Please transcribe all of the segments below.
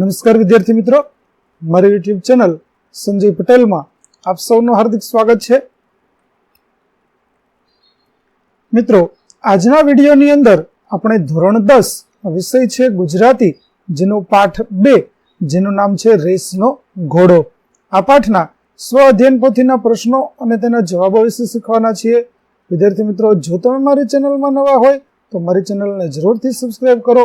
નમસ્કાર વિદ્યાર્થી મિત્રો. મારી યુટ્યુબ ચેનલ સંજય પટેલમાં આપ સૌનું હાર્દિક સ્વાગત છે. મિત્રો, આજના વિડીયોની અંદર આપણે ધોરણ દસ વિષય છે ગુજરાતી, જેનો પાઠ બે, જેનું નામ છે રેસનો ઘોડો. આ પાઠના સ્વ અધ્યયન પોથીના પ્રશ્નો અને તેના જવાબો વિશે શીખવાના છીએ. વિદ્યાર્થી મિત્રો, જો તમે મારી ચેનલમાં નવા હોય તો મારી ચેનલને જરૂરથી સબસ્ક્રાઈબ કરો.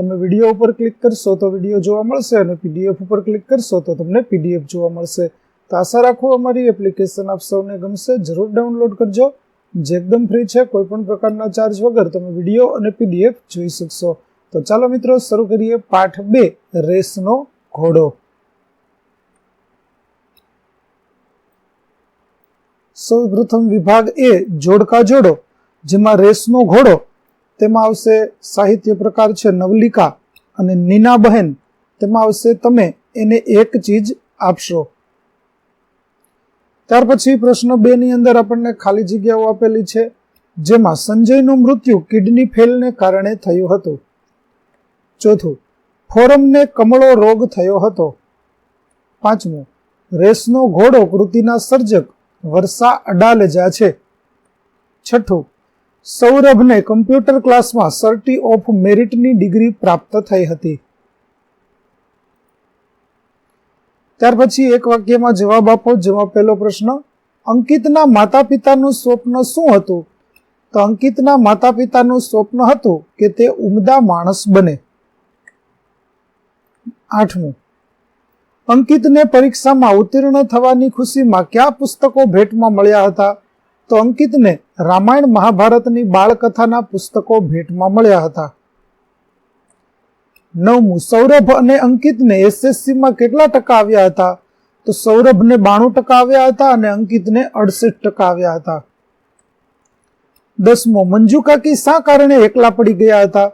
તમે વીડિયો ઉપર ક્લિક કરશો તો વીડિયો જોવા મળશે અને પીડીએફ ઉપર ક્લિક કરશો તો તમને પીડીએફ જોવા મળશે. તો આશા રાખો અમારી એપ્લિકેશન આપ સૌને ગમશે. જરૂર ડાઉનલોડ કરજો. જે એકદમ ફ્રી છે કોઈ પણ પ્રકારના ચાર્જ વગર તમે વીડિયો અને પીડીએફ જોઈ શકશો. તો ચાલો મિત્રો, શરૂ કરીએ પાઠ બે, રેસનો ઘોડો. સૌ પ્રથમ વિભાગ એ, જોડકા જોડો, જેમાં રેસનો ઘોડો તેમાં આવશે સાહિત્ય પ્રકાર છે નવલિકા અને નીના બહેન. તેમાં આવશે તમે એને એક ચીજ આપશો. ત્યાર પછી પ્રશ્ન બે ની અંદર આપણને ખાલી જગ્યાઓ આપેલી છે, જેમાં સંજયનું મૃત્યુ કિડની ફેલને કારણે થયું હતું. ચોથું, ફોરમને કમળો રોગ થયો હતો. પાંચમું, રેસનો ઘોડો કૃતિના સર્જક વર્ષા અડાલજા છે. છઠ્ઠું સૌરભને કમ્પ્યુટર ક્લાસમાં સર્ટી ઓફ મેરિટની ડિગ્રી પ્રાપ્ત થઈ હતી. ત્યાર પછી એક વાક્યમાં જવાબ આપો જેમાં પહેલો પ્રશ્ન, અંકિતના માતા પિતાનું સ્વપ્ન શું હતું? તો અંકિતના માતા પિતાનું સ્વપ્ન હતું કે તે ઉમદા માણસ બને. આઠમું, અંકિતને પરીક્ષામાં ઉત્તીર્ણ થવાની ખુશીમાં કયા પુસ્તકો ભેટમાં મળ્યા હતા? તો અંકિતને રામાયણ મહાભારતની બાળકથાના પુસ્તકો ભેટમાં મળ્યા હતા. નવમું, સૌરભ અને અંકિતને એસએસસીમાં કેટલા ટકા આવ્યા હતા? તો સૌરભને બાણું ટકા આવ્યા હતા અને અંકિતને અડસઠ ટકા આવ્યા હતા. દસમો મંજુકાકી શા કારણે એકલા પડી ગયા હતા?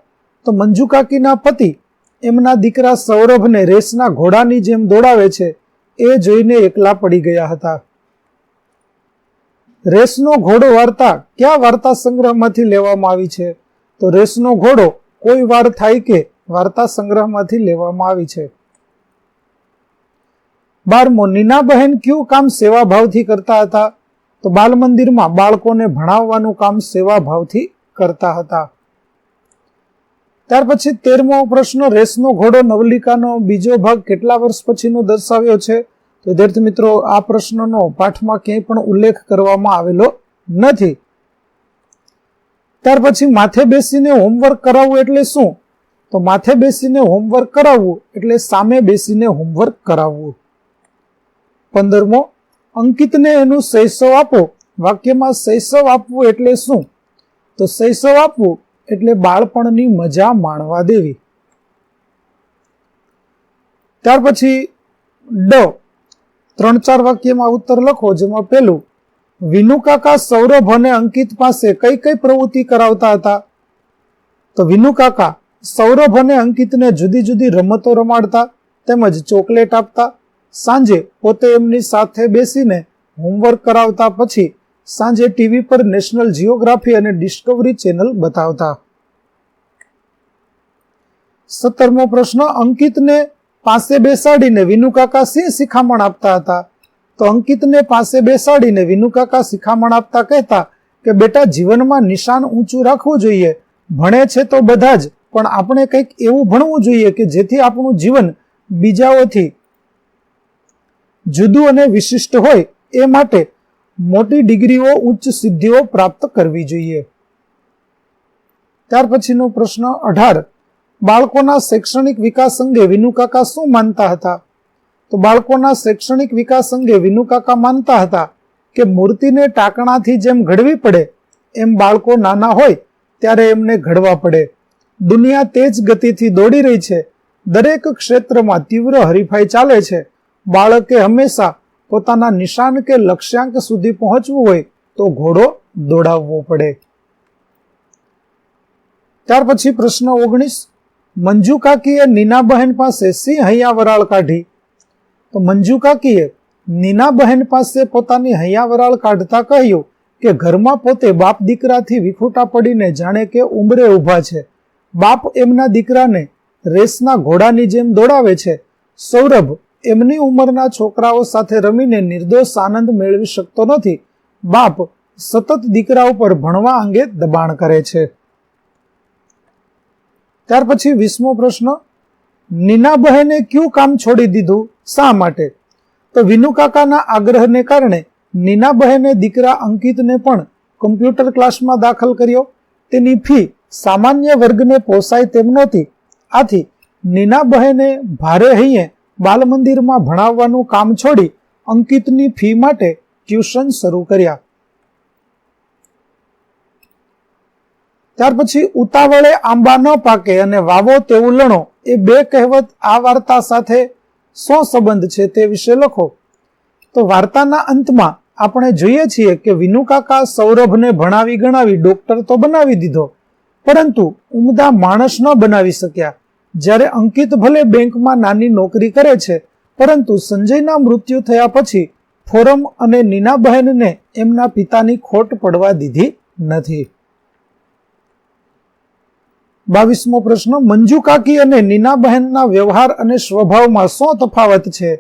તો મંજુકાકીના પતિ, એમના દીકરા સૌરભને રેસના ઘોડાની જેમ દોડાવે છે, એ જોઈને એકલા પડી ગયા હતા. રેસનો ઘોડો વાર્તા કયા વાર્તા સંગ્રહમાંથી લેવામાં આવી છે? તો રેસનો ઘોડો કોઈ વાર થાય કે વાર્તા સંગ્રહમાંથી લેવામાં આવી છે? બારમો, નીનાબહેન કયું કામ સેવાભાવથી કરતા હતા? તો બાલ મંદિરમાં બાળકોને ભણાવવાનું કામ સેવાભાવથી કરતા હતા. ત્યાર પછી તેરમો પ્રશ્ન, રેસનો ઘોડો નવલિકાનો બીજો ભાગ કેટલા વર્ષ પછીનો દર્શાવ્યો છે? તો વિદ્યાર્થી મિત્રો, આ પ્રશ્નનો પાઠમાં ક્યાંય પણ ઉલ્લેખ કરવામાં આવેલો નથી. ત્યાર પછી માથે બેસીને હોમવર્ક કરાવવું એટલે શું? તો માથે બેસીને હોમવર્ક કરાવવું એટલે સામે બેસીને હોમવર્ક કરાવવું. પંદરમો, અંકિતને એનું શૈશવ આપો. વાક્યમાં શૈશવ આપવું એટલે શું? તો શૈશવ આપવું એટલે બાળપણની મજા માણવા દેવી. ત્યાર પછી ડ. ત્રણ ચાર વાક્યમાં ઉત્તર લખો, જેમાં પેલું, વિનુ કાકા સૌરભ અને અંકિત પાસે કઈ કઈ પ્રવૃત્તિ કરાવતા હતા? તો વિનુ કાકા, સૌરભ અને અંકિતને જુદી જુદી રમતો રમાડતા, તેમજ ચોકલેટ આપતા. સાંજે પોતે એમની સાથે બેસીને હોમવર્ક કરાવતા, પછી સાંજે ટીવી પર નેશનલ જીઓગ્રાફી અને ડિસ્કવરી ચેનલ બતાવતા. સત્તરમો પ્રશ્ન, અંકિતને પાસે બેસાડીને વિનુકાકા સિંહ શિખામણ આપતા હતા? તો અંકિતને પાસે બેસાડીને વિનુકાકા શિખામણ આપતા કહેતા કે, બેટા, જીવનમાં નિશાન ઊંચું રાખવું જોઈએ. ભણે છે તો બધા જ, પણ આપણે કંઈક એવું ભણવું જોઈએ કે જેથી આપણું જીવન બીજાઓથી જુદું અને વિશિષ્ટ હોય. એ માટે મોટી ડિગ્રીઓ, ઉચ્ચ સિદ્ધિઓ પ્રાપ્ત કરવી જોઈએ. ત્યાર પછીનો પ્રશ્ન અઢાર. બાળકોના શૈક્ષણિક વિકાસ અંગે વિનુકાકા શું માનતા હતા? તો બાળકોના શૈક્ષણિક વિકાસ અંગે વિનુકાકા માનતા હતા કે મૂર્તિને ટાંકણાથી જેમ ઘડવી પડે, એમ બાળકો નાના હોય ત્યારે એમને ઘડવા પડે. દુનિયા તેજ ગતિથી દોડી રહી છે. દરેક ક્ષેત્રમાં તીવ્ર હરીફાઈ ચાલે છે. બાળકે હંમેશા પોતાના નિશાન કે લક્ષ્યાંક સુધી પહોંચવું હોય તો ઘોડો દોડાવવો પડે. ત્યાર પછી પ્રશ્ન ઓગણીસ. મંજુ કાકીએ નીનાબહેન પાસે સિંહ હૈયા વરાળ કાઢી. તો મંજુ કાકીએ નીનાબહેન પાસે પોતાની હૈયા વરાળ કાઢતા કહ્યું કે ઘરમાં પોતે બાપ દીકરાથી વિખૂટા પડીને જાણે કે ઉંબરે ઊભા છે. બાપ એમના દીકરાને રેસના ઘોડાની જેમ દોડાવે છે. સૌરભ એમની ઉંમરના છોકરાઓ સાથે રમીને નિર્દોષ આનંદ મેળવી શકતો નથી. બાપ સતત દીકરા ઉપર ભણવા અંગે દબાણ કરે છે. ત્યાર પછી વીસમો પ્રશ્ન, નીનાબહેને કયું કામ છોડી દીધું? શા માટે? તો વિનુ કાકાના આગ્રહને કારણે નીનાબહેને દીકરા અંકિતને પણ કમ્પ્યુટર ક્લાસમાં દાખલ કર્યો. તેની ફી સામાન્ય વર્ગને પોસાય તેમ નહોતી. આથી નીનાબહેને ભારે હૈયે બાલ મંદિરમાં ભણાવવાનું કામ છોડી અંકિતની ફી માટે ટ્યુશન શરૂ કર્યા. ત્યાર પછી ઉતાવળે આંબા ન પાકે અને વાવો તેવું લણો. એ બે કહેવત આ વાર્તા સાથે શું સંબંધ છે તે વિશે લખો. તો વાર્તાના અંતમાં આપણે જોઈએ છીએ કે વિનુ કાકા સૌરભને ભણાવી ગણાવી ડોક્ટર તો બનાવી દીધો. પરંતુ ઉમદા માણસ ન બનાવી શક્યા. જ્યારે અંકિત ભલે બેંકમાં નાની નોકરી કરે છે, પરંતુ સંજયના મૃત્યુ થયા પછી ફોરમ અને નીનાબહેનને એમના પિતાની ખોટ પડવા દીધી નથી. બાવીસમો પ્રશ્ન, મંજુ કાકી અને નીનાબહેનના વ્યવહાર અને સ્વભાવમાં શું તફાવત છે?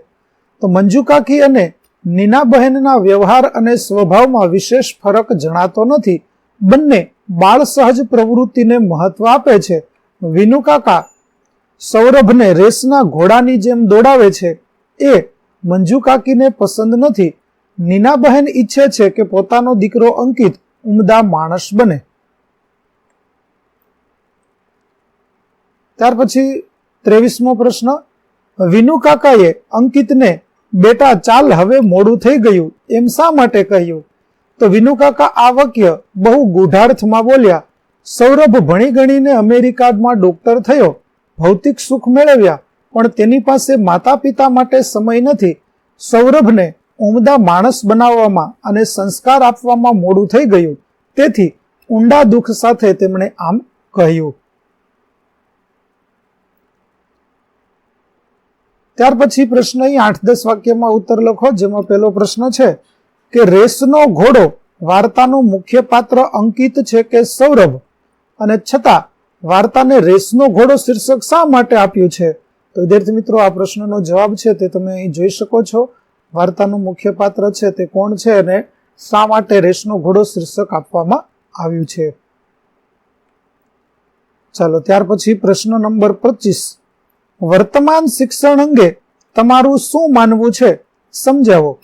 તો મંજુ કાકી અને નીનાબહેનના વ્યવહાર અને સ્વભાવમાં વિશેષ ફરક જણાતો નથી. બંને બાળ સહજ પ્રવૃત્તિને મહત્વ આપે છે. વિનુ કાકા સૌરભને રેસના ઘોડાની જેમ દોડાવે છે. એ મંજુ કાકીને પસંદ નથી. નીનાબહેન ઈચ્છે છે કે પોતાનો દીકરો અંકિત ઉમદા માણસ બને. ત્યાર પછી ત્રેવીસમો પ્રશ્ન, વિનુ કાકાએ અંકિતને, બેટા, ચાલ હવે મોડું થઈ ગયું. એમ શા માટે કહ્યું? તો વિનુ કાકા આ વાક્ય બહુ ગૂઢાર્થમાં બોલ્યા, સૌરભ ભણી ગણીને અમેરિકામાં ડોક્ટર થયો, ભૌતિક સુખ મેળવ્યા, પણ તેની પાસે માતા પિતા માટે સમય નથી. સૌરભને ઉમદા માણસ બનાવવામાં અને સંસ્કાર આપવામાં મોડું થઈ ગયું. તેથી ઊંડા દુઃખ સાથે તેમણે આમ કહ્યું. ત્યાર પછી પ્રશ્ન અહીં આઠ દસ વાક્યમાં ઉત્તર લખો, જેમાં પહેલો પ્રશ્ન છે કે રેસનો ઘોડો વાર્તાનું મુખ્ય પાત્ર અંકિત છે કે સૌરભ? અને છતાં, વાર્તાને રેસનો ઘોડો શીર્ષક શા માટે આપ્યું છે? તો વિદ્યાર્થી મિત્રો, આ પ્રશ્નનો જવાબ છે તે તમે અહીં જોઈ શકો છો. વાર્તાનું મુખ્ય પાત્ર છે તે કોણ છે અને શા માટે રેસનો ઘોડો શીર્ષક આપવામાં આવ્યું છે? ચાલો, ત્યાર પછી પ્રશ્ન નંબર પચીસ. વર્તમાન શિક્ષણ અંગે તમારું શું માનવું છે? સમજાવો.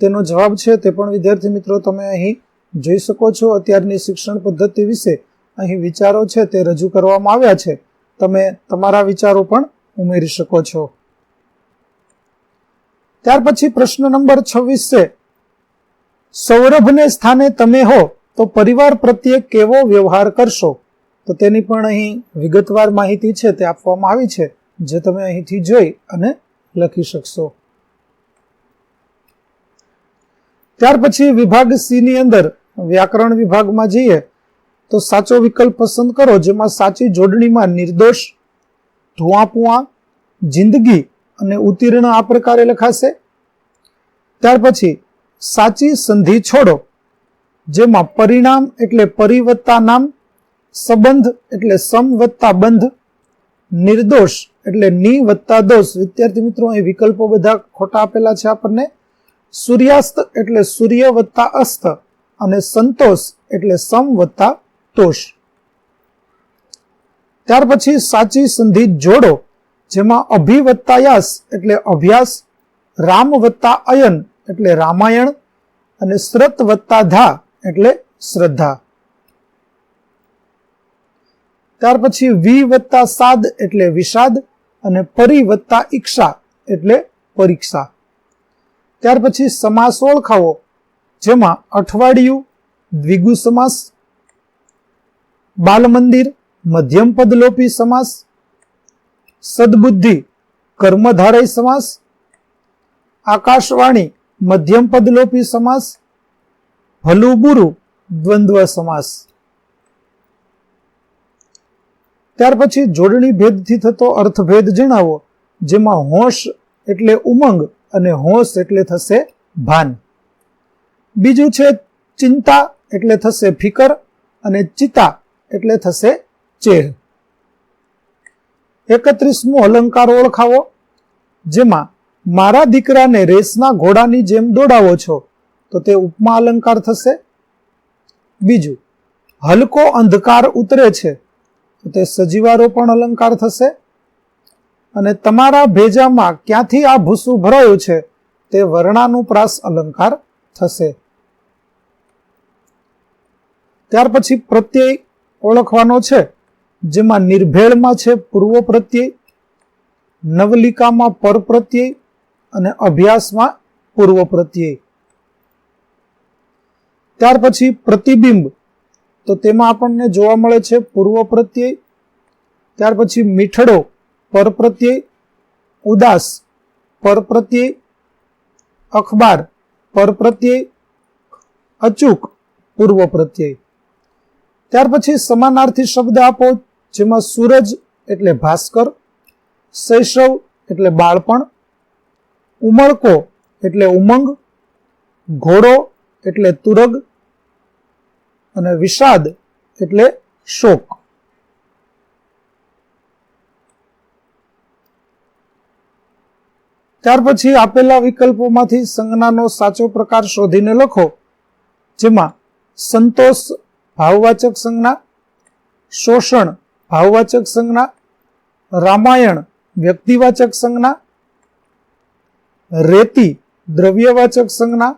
તેનો જવાબ છે તે પણ વિદ્યાર્થી મિત્રો તમે અહીં જોઈ શકો છો. અત્યારની શિક્ષણ પદ્ધતિ વિશે અહીં વિચારો છે તે રજૂ કરવામાં આવ્યા છે. તમે તમારા વિચારો પણ ઉમેરી શકો છો. ત્યાર પછી પ્રશ્ન નંબર છવ્વીસ છે. સૌરભને સ્થાને તમે હો તો પરિવાર પ્રત્યે કેવો વ્યવહાર કરશો? તો તેની પણ અહીં વિગતવાર માહિતી છે તે આપવામાં આવી છે. જે તમે અહીંથી જોઈ અને લખી શકશો. ત્યાર પછી વિભાગ સી ની અંદર વ્યાકરણ વિભાગમાં જઈએ, તો સાચો વિકલ્પ પસંદ કરો, જેમાં સાચી જોડણીમાં નિર્દોષ, ધુઆપુઆ, જિંદગી અને ઉત્તીર્ણ આ પ્રકારે લખાશે. ત્યાર પછી સાચી સંધિ છોડો, જેમાં પરિણામ એટલે પરિવત્તા નામ, સંબંધ એટલે સમ વત્તા બંધ નિર્દોષ એટલે ની વત્તા દોષ. વિદ્યાર્થી મિત્રો એ વિકલ્પો બધા ખોટા આપેલા છે આપણને. સૂર્યાસ્ત એટલે સૂર્ય વત્તા અસ્ત અને સંતોષ એટલે સમ વત્તા તોષ. ત્યાર પછી સાચી સંધિ જોડો, જેમાં અભિ વત્તા યાસ એટલે અભ્યાસ, રામ વત્તા અયન એટલે રામાયણ, અને શ્રત વત્તા ધા એટલે શ્રદ્ધા. ત્યાર પછી વી વત્તા સાદ એટલે વિષાદ અને પરી વત્તા ઈક્ષા એટલે પરીક્ષા. ત્યાર પછી સમાસ ઓળખાવો, જેમાં અઠવાડિયું, દ્વિગુ સમાસ બાલ મંદિર મધ્યમ પદલોપી સમાસ, સદબુદ્ધિ, કર્મધારય સમાસ, આકાશવાણી, મધ્યમ પદલોપી સમાસ ભલું બુરું દ્વંદ્વ સમાસ. ત્યાર પછી જોડણી ભેદથી થતો અર્થભેદ જણાવો, જેમાં હોશ એટલે ઉમંગ અને હોશ એટલે થશે ભાન. બીજું છે ચિંતા એટલે થશે ફિકર અને ચિતા એટલે થશે ચેહ એકત્રીસમો અલંકાર ઓળખાવો, જેમાં મારા દીકરાને રેસના ઘોડાની જેમ દોડાવો છો, તો તે ઉપમા અલંકાર થશે. બીજું, હલકો અંધકાર ઉતરે છે તો તે સજીવારોપણ અલંકાર થશે. અને તમારા ભેજામાં ક્યાંથી આ ભૂસું ભરાયું છે તે વર્ણાનુપ્રાસ અલંકાર થશે. ત્યાર પછી પ્રત્યય ઓળખવાનો છે, જેમાં નિર્ભેળમાં છે પૂર્વ પ્રત્યય, નવલિકામાં પર પ્રત્યય અને અભ્યાસમાં પૂર્વ પ્રત્યય. ત્યાર પછી પ્રતિબિંબ તો તેમાં આપણને જોવા મળે છે પૂર્વ પ્રત્યય, ત્યાર પછી મીઠડો, પર પ્રત્યય, ઉદાસ, પર પ્રત્યય, અખબાર, પર પ્રત્યય, અચૂક, પૂર્વ પ્રત્યય. ત્યાર પછી સમાનાર્થી શબ્દ આપો, જેમાં સૂરજ એટલે ભાસ્કર, શૈશવ એટલે બાળપણ, ઉમળકો એટલે ઉમંગ, ઘોડો એટલે તુરગ અને વિષાદ એટલે શોક. ત્યાર પછી આપેલા વિકલ્પોમાંથી સંજ્ઞાનો સાચો પ્રકાર શોધીને લખો, જેમાં સંતોષ ભાવવાચક સંજ્ઞા, શોષણ ભાવવાચક સંજ્ઞા, રામાયણ વ્યક્તિવાચક સંજ્ઞા, રેતી દ્રવ્યવાચક સંજ્ઞા,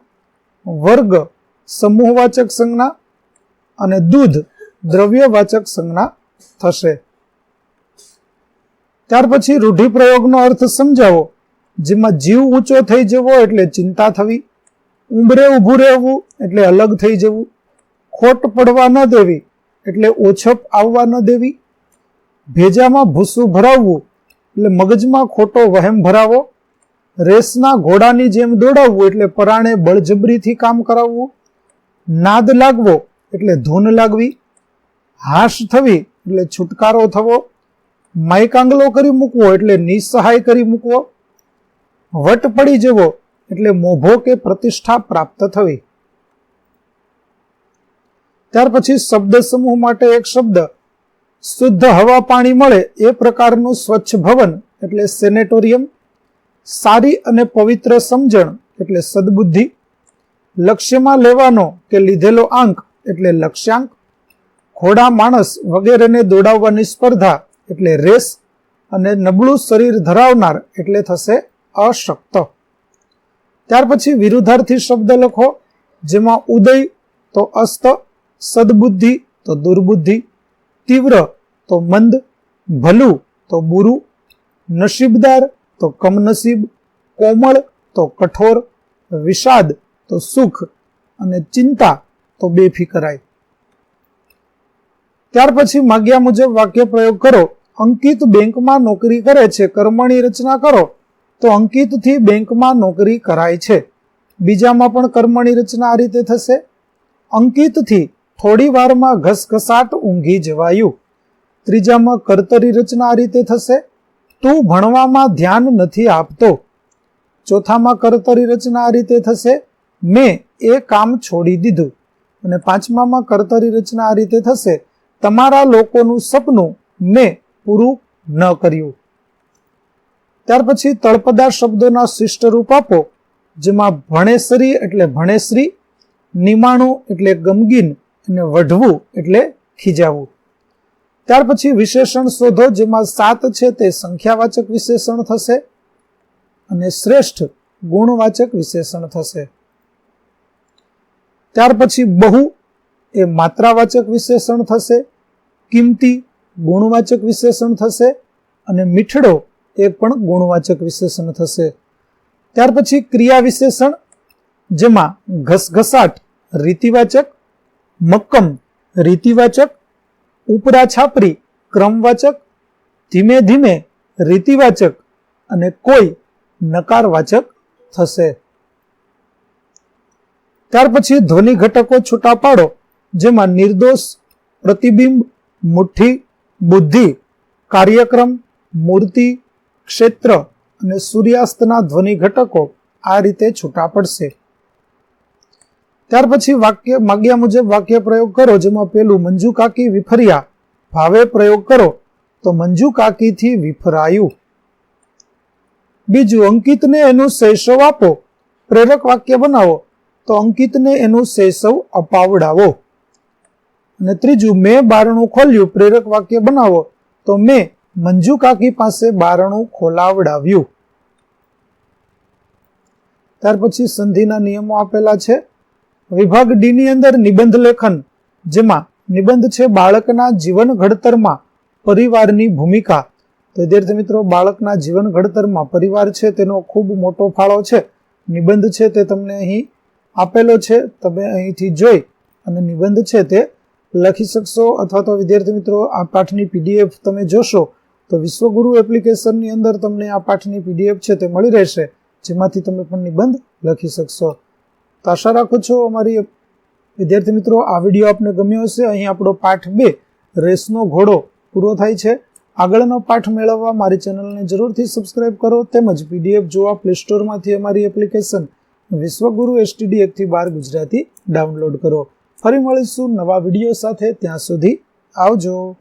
વર્ગ સમૂહવાચક સંજ્ઞા અને દૂધ દ્રવ્યવાચક સંજ્ઞા થશે. ત્યાર પછી રૂઢિપ્રયોગનો અર્થ સમજાવો, જેમાં જીવ ઊંચો થઈ જવો એટલે ચિંતા થવી, ઉંબરે ઊભું રહેવું એટલે અલગ થઈ જવું, ખોટ પડવા ન દેવી એટલે ઓછપ આવવા ન દેવી, ભેજામાં ભૂસું ભરાવવું એટલે મગજમાં ખોટો વહેમ ભરાવો, રેસના ઘોડાની જેમ દોડાવવું એટલે પરાણે બળજબરીથી કામ કરાવવું, નાદ લાગવો એટલે ધૂન લાગવી, હાશ થવી એટલે છુટકારો થવો માયકાંગલો કરી મૂકવો એટલે નિસહાય કરી મૂકવો, વટ પડી જવો એટલે મોભો કે પ્રતિષ્ઠા પ્રાપ્ત થવી. ત્યાર પછી શબ્દ સમૂહ માટે એક શબ્દ, શુદ્ધ હવા પાણી મળે એ પ્રકારનું સ્વચ્છ ભવન એટલે સેનેટોરિયમ, સારી અને પવિત્ર સમજણ એટલે સદબુદ્ધિ, લક્ષ્યમાં લેવાનો કે લીધેલો આંક એટલે લક્ષ્યાંક ઘોડા માણસ વગેરેને દોડાવવાની સ્પર્ધા એટલે રેસ અને નબળું શરીર ધરાવનાર એટલે થશે અશક્ત. ત્યાર પછી વિરુદ્ધાર્થી શબ્દ લખો, જેમાં ઉદય તો અસ્ત, સદબુદ્ધિ તો દુર્બુદ્ધિ, તીવ્ર તો મંદ, ભલું તો બુરું, નસીબદાર તો કમનસીબ, કોમળ તો કઠોર, વિષાદ તો સુખ અને ચિંતા તો બેફિકરાય ત્યાર પછી માગ્યા મુજબ વાક્ય પ્રયોગ કરો. અંકિત બેંકમાં નોકરી કરે છે કર્મની રચના કરો. તો અંકિતથી બેંકમાં નોકરી કરાય છે. બીજામાં પણ કર્મની રચના આ રીતે થશે. અંકિતથી થોડી વારમાં ઘસઘસાટ ઊંઘી જવાયું. ત્રીજામાં કર્તરી રચના આ રીતે થશે. તું ભણવામાં ધ્યાન નથી આપતો. ચોથામાં કર્તરી રચના આ રીતે થશે. મેં એ કામ છોડી દીધું. અને પાંચમામાં કર્તરી રચના આ રીતે થશે. તમારા લોકોનું સપનું મેં પૂરું ન કર્યું. ત્યાર પછી તળપદા શબ્દોના શિષ્ટ રૂપ આપો, જેમાં ભણેશ્રી એટલે ભણેશ્રી નિમાણું એટલે ગમગીન અને વઢવું એટલે ખીજાવું. ત્યાર પછી વિશેષણ શોધો, જેમાં સાત છે તે સંખ્યાવાચક વિશેષણ થશે અને શ્રેષ્ઠ ગુણવાચક વિશેષણ થશે. ત્યાર પછી બહુ એ માત્રાવાચક વિશેષણ થશે, કિંમતી ગુણવાચક વિશેષણ થશે અને મીઠડો એ પણ ગુણવાચક વિશેષણ થશે. ત્યાર પછી ક્રિયા વિશેષણ, જેમાં ઘસઘસાટ રીતિવાચક, મક્કમ રીતિવાચક, ઉપરા છાપરી ક્રમવાચક, ધીમે ધીમે રીતિવાચક અને કોઈ નકારવાચક થશે. ત્યાર પછી ધ્વનિ ઘટકો છૂટા પાડો, જેમાં નિર્દોષ, પ્રતિબિંબ, મુઠ્ઠી, બુદ્ધિ, કાર્યક્રમ, મૂર્તિ, ક્ષેત્ર અને સૂર્યાસ્તના ધ્વનિ ઘટકો આ રીતે છૂટા પડશે. ત્યાર પછી વાક્ય, માગ્યા મુજબ વાક્ય પ્રયોગ કરો, જેમાં પેલું મંજુ કાકી વિફર્યા, ભાવે પ્રયોગ કરો, તો મંજુ કાકીથી વિફરાયું. બીજું, અંકિતને એનું શૈશવ આપો, પ્રેરક વાક્ય બનાવો તો અંકિતને એનું શેષવ અપાવડાવો. અને ત્રીજું, મેં બારણું ખોલ્યું, પ્રેરક વાક્ય બનાવો. તો મેં મંજુ કાકી પાસે બારણું ખોલાવડાવ્યું. ત્યાર પછી સંધિના નિયમો આપેલા છે. વિભાગ ડી ની અંદર નિબંધ લેખન, જેમાં નિબંધ છે બાળકના જીવન ઘડતરમાં પરિવારની ભૂમિકા. તો વિદ્યાર્થી મિત્રો, બાળકના જીવન ઘડતરમાં પરિવાર છે તેનો ખૂબ મોટો ફાળો છે. નિબંધ છે તે તમને અહીં આપેલો છે, તમે અહીંથી જોઈ અને નિબંધ છે તે લખી શકશો. અથવા તો વિદ્યાર્થી મિત્રો, આ પાઠની પીડીએફ તમે જોશો તો વિશ્વગુરુ એપ્લિકેશનની અંદર તમને આ પાઠની પીડીએફ છે તે મળી રહેશે, જેમાંથી તમે પણ નિબંધ લખી શકશો. તો આશા રાખું છું અમારી વિદ્યાર્થી મિત્રો, આ વીડિયો આપને ગમ્યો હશે. અહીં આપણો પાઠ બે, રેસનો ઘોડો, પૂરો થાય છે. આગળનો પાઠ મેળવવા મારી ચેનલને જરૂરથી સબસ્ક્રાઇબ કરો. તેમજ પીડીએફ જોવા પ્લે સ્ટોરમાંથી અમારી એપ્લિકેશન વિશ્વગુરુ એસટીડી એકથી બાર ગુજરાતી ડાઉનલોડ કરો. ફરી મળીશું નવા વીડિયો સાથે. ત્યાં સુધી આવજો.